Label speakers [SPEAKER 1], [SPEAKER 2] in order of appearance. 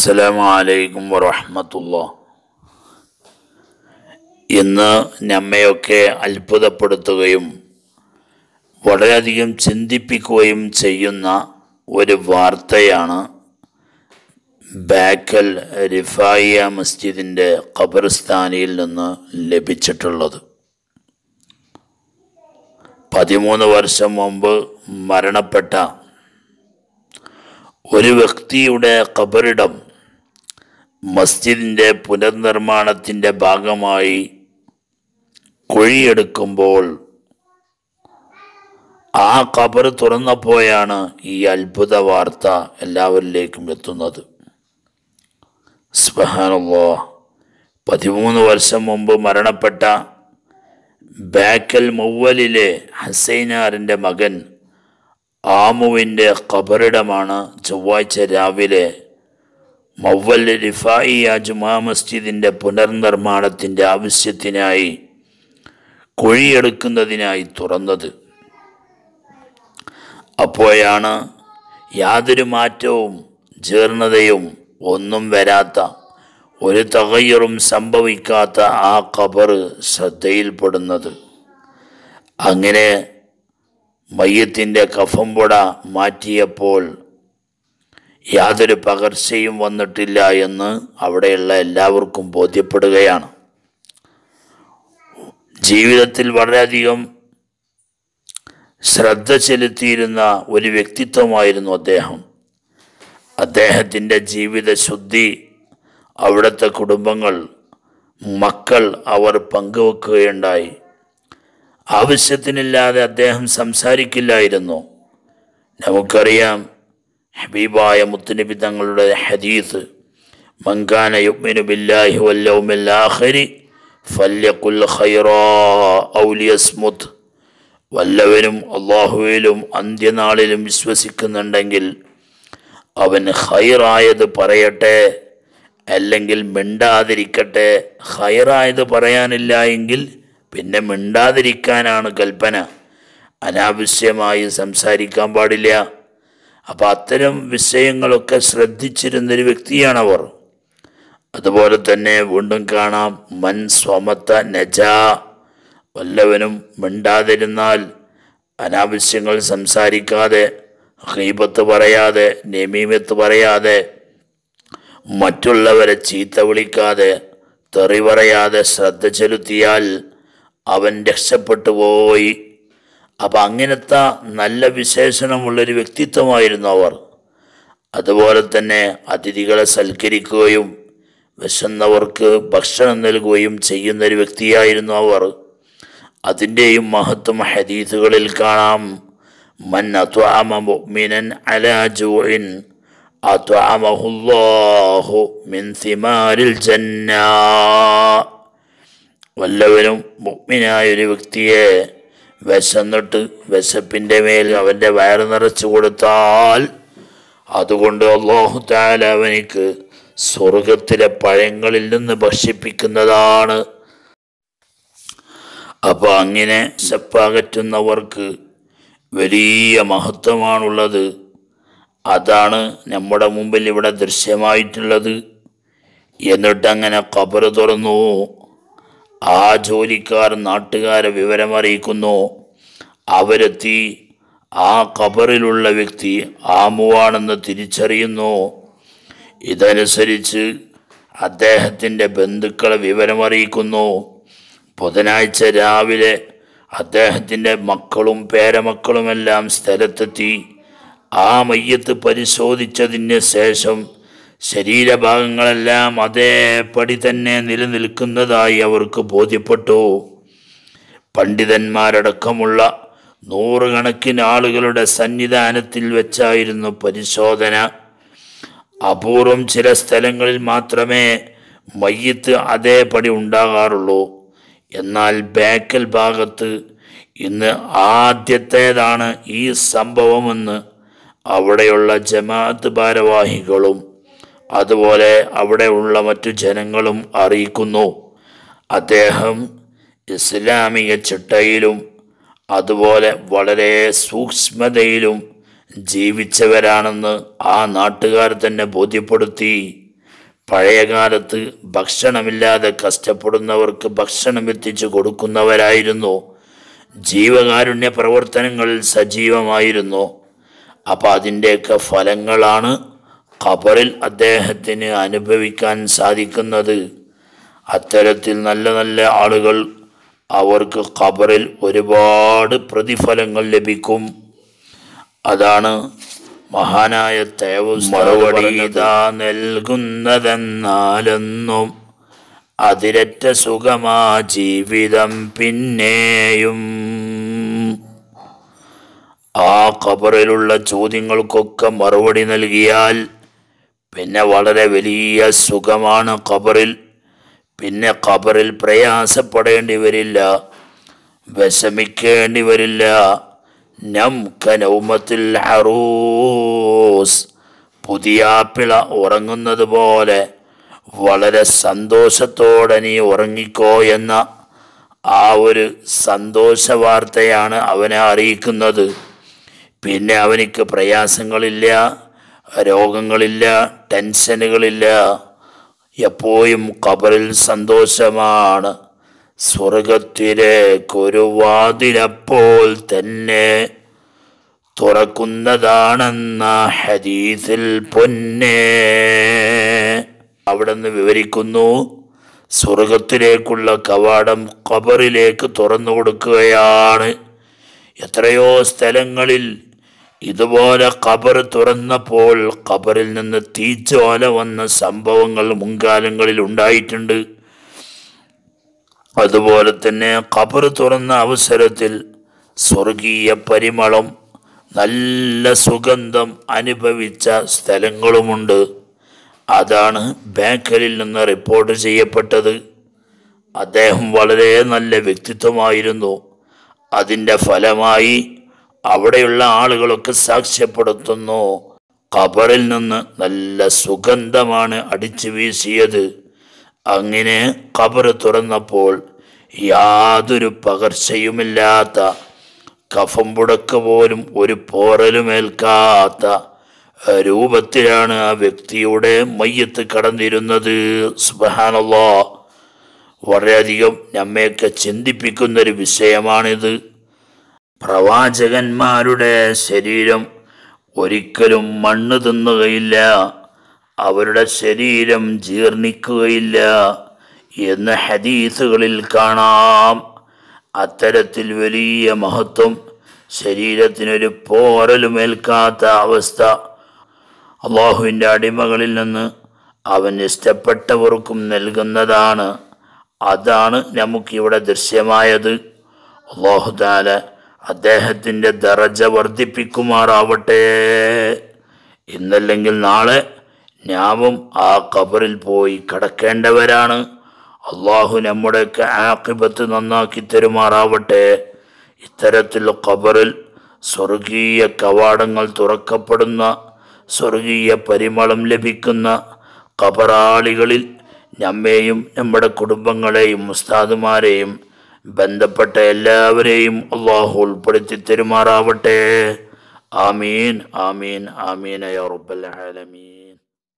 [SPEAKER 1] അസ്സലാമു അലൈക്കും വറഹമത്തുള്ള. ഇന്ന് നമ്മയൊക്കെ അത്ഭുതപ്പെടുത്തുകയും വളരെയധികം ചിന്തിപ്പിക്കുകയും ചെയ്യുന്ന ഒരു വാർത്തയാണ് ബാക്കൽ റിഫായിയ മസ്ജിദിന്റെ ഖബർസ്ഥാനിയിൽ നിന്ന് ലഭിച്ചിട്ടുള്ളത്. പതിമൂന്ന് വർഷം മുമ്പ് മരണപ്പെട്ട ഒരു വ്യക്തിയുടെ ഖബറിടം മസ്ജിദിന്റെ പുനർനിർമ്മാണത്തിന്റെ ഭാഗമായി കുഴിയെടുക്കുമ്പോൾ ആ ഖബർ തുറന്നപ്പോഴാണ് ഈ അത്ഭുത വാർത്ത എല്ലാവരിലേക്കും എത്തുന്നത്. സ്ബഹാനല്ലോ പതിമൂന്ന് വർഷം മുമ്പ് മരണപ്പെട്ട ബാക്കൽ മൗവലിലെ ഹസൈനാറിന്റെ മകൻ ആമുവിന്റെ ഖബറിടമാണ് ചൊവ്വാഴ്ച രാവിലെ മൗവൽ റിഫായിയ ജുമാ മസ്ജിദിന്റെ പുനർനിർമ്മാണത്തിന്റെ ആവശ്യത്തിനായി കുഴിയെടുക്കുന്നതിനായി തുറന്നത്. അപ്പോഴാണ് യാതൊരു മാറ്റവും ജീർണതയും ഒന്നും വരാത്ത ഒരു തകയ്യറും സംഭവിക്കാത്ത ആ ഖബർ ശ്രദ്ധയിൽപ്പെടുന്നത്. അങ്ങനെ മയ്യത്തിന്റെ കഫംപുട മാറ്റിയപ്പോൾ യാതൊരു പകർച്ചയും വന്നിട്ടില്ല എന്ന് അവിടെയുള്ള എല്ലാവർക്കും ബോധ്യപ്പെടുകയാണ്. ജീവിതത്തിൽ വളരെയധികം ശ്രദ്ധ ചെലുത്തിയിരുന്ന ഒരു വ്യക്തിത്വമായിരുന്നു അദ്ദേഹം. അദ്ദേഹത്തിന്റെ ജീവിത ശുദ്ധി അവിടുത്തെ കുടുംബങ്ങൾ മക്കൾ അവർ പങ്കുവെക്കുകയുണ്ടായി. ആവശ്യത്തിനില്ലാതെ അദ്ദേഹം സംസാരിക്കില്ലായിരുന്നു. നമുക്കറിയാം ഹബീബായ മുത്തുനബി തങ്ങളുടെ ഹദീസ് മങ്കാന യുഗ്മിനു ബില്ലാഹി വല്ലൗമിൽ ആഖിരി ഫല്യഖുൽ ഖൈറാ ഔ വല്ലവനും അള്ളാഹുവിലും അന്ത്യനാളിലും വിശ്വസിക്കുന്നുണ്ടെങ്കിൽ അവൻ ഹൈറായത് പറയട്ടെ അല്ലെങ്കിൽ മിണ്ടാതിരിക്കട്ടെ. ഹൈറായത് പറയാനില്ല എങ്കിൽ പിന്നെ മിണ്ടാതിരിക്കാനാണ് കൽപ്പന. അനാവശ്യമായി സംസാരിക്കാൻ പാടില്ല. അപ്പം അത്തരം വിഷയങ്ങളൊക്കെ ശ്രദ്ധിച്ചിരുന്നൊരു വ്യക്തിയാണവർ. അതുപോലെ തന്നെ വീണ്ടും കാണാം മൻ സ്വമത്ത നജ. വല്ലവനും മിണ്ടാതിരുന്നാൽ അനാവശ്യങ്ങൾ സംസാരിക്കാതെ ഹീബത്ത് പറയാതെ നെമീമത്ത് പറയാതെ മറ്റുള്ളവരെ ചീത്ത വിളിക്കാതെ തെറി പറയാതെ ശ്രദ്ധ ചെലുത്തിയാൽ അവൻ രക്ഷപ്പെട്ടു പോയി. അപ്പം അങ്ങനത്തെ നല്ല വിശേഷണമുള്ളൊരു വ്യക്തിത്വമായിരുന്നു അവർ. അതുപോലെ തന്നെ അതിഥികളെ സൽക്കരിക്കുകയും വിശന്നവർക്ക് ഭക്ഷണം നൽകുകയും ചെയ്യുന്നൊരു വ്യക്തിയായിരുന്നു അവർ. അതിന്റെയും മഹത്വം ഹദീസുകളിൽ കാണാം. മൻ മുഅ്മിനൻ അലാ അത്വാമഹുല്ലാഹു മിൻ ജന്ന. വല്ലവനും മുഗ്മിനായ ഒരു വ്യക്തിയെ വിശന്നിട്ട് വിശപ്പിന്റെ മേൽ അവന്റെ വയറ് നിറച്ചു കൊടുത്താൽ അതുകൊണ്ട് അള്ളാഹു താല അവനിക്ക് സ്വർഗത്തിലെ പഴങ്ങളിൽ നിന്ന് ഭക്ഷിപ്പിക്കുന്നതാണ്. അപ്പോൾ അങ്ങനെ ശപ്പാകറ്റുന്നവർക്ക് വലിയ മഹത്വമാണുള്ളത്. അതാണ് നമ്മുടെ മുമ്പിൽ ഇവിടെ ദൃശ്യമായിട്ടുള്ളത്. എന്നിട്ടങ്ങനെ കബറ് തുറന്നു. ആ ജോലിക്കാർ നാട്ടുകാരെ വിവരമറിയിക്കുന്നു. അവരെത്തി. ആ കബറിലുള്ള വ്യക്തി ആമുവാണെന്ന് തിരിച്ചറിയുന്നു. ഇതനുസരിച്ച് അദ്ദേഹത്തിന്റെ ബന്ധുക്കളെ വിവരമറിയിക്കുന്നു. ബുധനാഴ്ച രാവിലെ അദ്ദേഹത്തിന്റെ മക്കളും പേരമക്കളുമെല്ലാം സ്ഥലത്തെത്തി. ആ മയ്യത്ത് പരിശോധിച്ചതിന് ശേഷം ശരീരഭാഗങ്ങളെല്ലാം അതേപടി തന്നെ നിലനിൽക്കുന്നതായി അവർക്ക് ബോധ്യപ്പെട്ടു. പണ്ഡിതന്മാരടക്കമുള്ള നൂറുകണക്കിന് ആളുകളുടെ സന്നിധാനത്തിൽ വെച്ചായിരുന്നു പരിശോധന. അപൂർവം ചില സ്ഥലങ്ങളിൽ മാത്രമേ മയ്യത്ത് അതേപടി ഉണ്ടാകാറുള്ളൂ. എന്നാൽ ബേക്കൽ ഭാഗത്ത് ഇന്ന് ആദ്യത്തേതാണ് ഈ സംഭവമെന്ന് അവിടെയുള്ള ജമാഅത്ത് ഭാരവാഹികളും അതുപോലെ അവിടെയുള്ള മറ്റു ജനങ്ങളും അറിയിക്കുന്നു. അദ്ദേഹം ഇസ്ലാമിക ചിട്ടയിലും അതുപോലെ വളരെ സൂക്ഷ്മതയിലും ജീവിച്ചവരാണെന്ന് ആ നാട്ടുകാർ തന്നെ ബോധ്യപ്പെടുത്തി. പഴയകാലത്ത് ഭക്ഷണമില്ലാതെ കഷ്ടപ്പെടുന്നവർക്ക് ഭക്ഷണം എത്തിച്ചു കൊടുക്കുന്നവരായിരുന്നു. ജീവകാരുണ്യ പ്രവർത്തനങ്ങളിൽ സജീവമായിരുന്നു. അപ്പോൾ അതിന്റെയൊക്കെ ഫലങ്ങളാണ് ഖബറിൽ അദ്ദേഹത്തിന് അനുഭവിക്കാൻ സാധിക്കുന്നത് അത്തരത്തിൽ നല്ല നല്ല ആളുകൾ അവർക്ക് ഖബറിൽ ഒരുപാട് പ്രതിഫലങ്ങൾ ലഭിക്കും. അതാണ് മഹാനായ തേവസ് മറുപടി ഇതാ. നൽകുന്നതെന്നാലെന്നും അതിരറ്റ സുഖമാ ജീവിതം പിന്നെയും. ആ ഖബറിലുള്ള ചോദ്യങ്ങൾക്കൊക്കെ മറുപടി നൽകിയാൽ പിന്നെ വളരെ വലിയ സുഖമാണ് ഖബറിൽ. പിന്നെ ഖബറിൽ പ്രയാസപ്പെടേണ്ടി വരില്ല. വിഷമിക്കേണ്ടി വരില്ല. നം കനൗമത്തിൽ ഹറൂസ്. പുതിയ പിള ഉറങ്ങുന്നത് പോലെ വളരെ സന്തോഷത്തോടെ നീ ഉറങ്ങിക്കോ എന്ന ആ ഒരു സന്തോഷ വാർത്തയാണ് അവനെ അറിയിക്കുന്നത്. പിന്നെ അവനിക്ക് പ്രയാസങ്ങളില്ല. രോഗങ്ങളില്ല ടെൻഷനുകളില്ല എപ്പോഴും കബറിൽ സന്തോഷമാണ്. സ്വർഗത്തിലേക്കൊരു വാതിലപ്പോൾ തന്നെ തുറക്കുന്നതാണെന്ന ഹദീസിൽ പൊന്നെ. അവിടെ നിന്ന് വിവരിക്കുന്നു സ്വർഗത്തിലേക്കുള്ള കവാടം കബറിലേക്ക് തുറന്നു കൊടുക്കുകയാണ് എത്രയോ സ്ഥലങ്ങളിൽ ഇതുപോലെ ഖബർ തുറന്നപ്പോൾ ഖബറിൽ നിന്ന് തീച്ചോല വന്ന സംഭവങ്ങൾ മുൻകാലങ്ങളിൽ ഉണ്ടായിട്ടുണ്ട്. അതുപോലെ തന്നെ ഖബർ തുറന്ന അവസരത്തിൽ സ്വർഗീയ പരിമളം നല്ല സുഗന്ധം അനുഭവിച്ച സ്ഥലങ്ങളുമുണ്ട്. അതാണ് ബേക്കലിൽ നിന്ന് റിപ്പോർട്ട് ചെയ്യപ്പെട്ടത്. അദ്ദേഹം വളരെ നല്ല വ്യക്തിത്വമായിരുന്നു. അതിന്റെ ഫലമായി അവിടെയുള്ള ആളുകളൊക്കെ സാക്ഷ്യപ്പെടുത്തുന്നു. ഖബറിൽ നിന്ന് നല്ല സുഗന്ധമാണ് അടിച്ചു വീശിയത്. അങ്ങനെ ഖബർ തുറന്നപ്പോൾ യാതൊരു പകർച്ചയുമില്ലാത്ത കഫം പുടക്ക് പോലും ഒരു പോറലുമേൽക്കാത്ത രൂപത്തിലാണ് ആ വ്യക്തിയുടെ മയ്യത്ത് കടന്നിരുന്നത്. സുബഹാനല്ലോ. വളരെയധികം നമ്മയൊക്കെ ചിന്തിപ്പിക്കുന്നൊരു വിഷയമാണിത്. പ്രവാചകന്മാരുടെ ശരീരം ഒരിക്കലും മണ്ണ് തിന്നുകയില്ല. അവരുടെ ശരീരം ജീർണിക്കുകയില്ല എന്ന് ഹദീസുകളിൽ കാണാം. അത്തരത്തിൽ വലിയ മഹത്വം ശരീരത്തിനൊരു പോരലുമേൽക്കാത്ത അവസ്ഥ. അള്ളാഹുവിന്റെ അടിമകളിൽ നിന്ന് അവൻ ഇഷ്ടപ്പെട്ടവർക്കും നൽകുന്നതാണ്. അതാണ് നമുക്കിവിടെ ദൃശ്യമായത്. അള്ളാഹുദാല അദ്ദേഹത്തിന്റെ ദറജ വർദ്ധിപ്പിക്കുമാറാവട്ടെ. ഇന്നല്ലെങ്കിൽ നാളെ ഞാവും ആ കബറിൽ പോയി കിടക്കേണ്ടവരാണ്. അള്ളാഹു നമ്മുടെ ആക്കിബത്ത് നന്നാക്കി തരുമാറാവട്ടെ. ഇത്തരത്തിൽ ഖബറിൽ സ്വർഗീയ കവാടങ്ങൾ തുറക്കപ്പെടുന്ന സ്വർഗീയ പരിമളം ലഭിക്കുന്ന കബറാളികളിൽ നമ്മെയും നമ്മുടെ കുടുംബങ്ങളെയും ഉസ്താദുമാരെയും ബന്ധപ്പെട്ട എല്ലാവരെയും അള്ളാഹു ഉൾപ്പെടുത്തി തെരുമാറാവട്ടെ. ആമീൻ ആമീൻ ആമീൻ ആലമീൻ.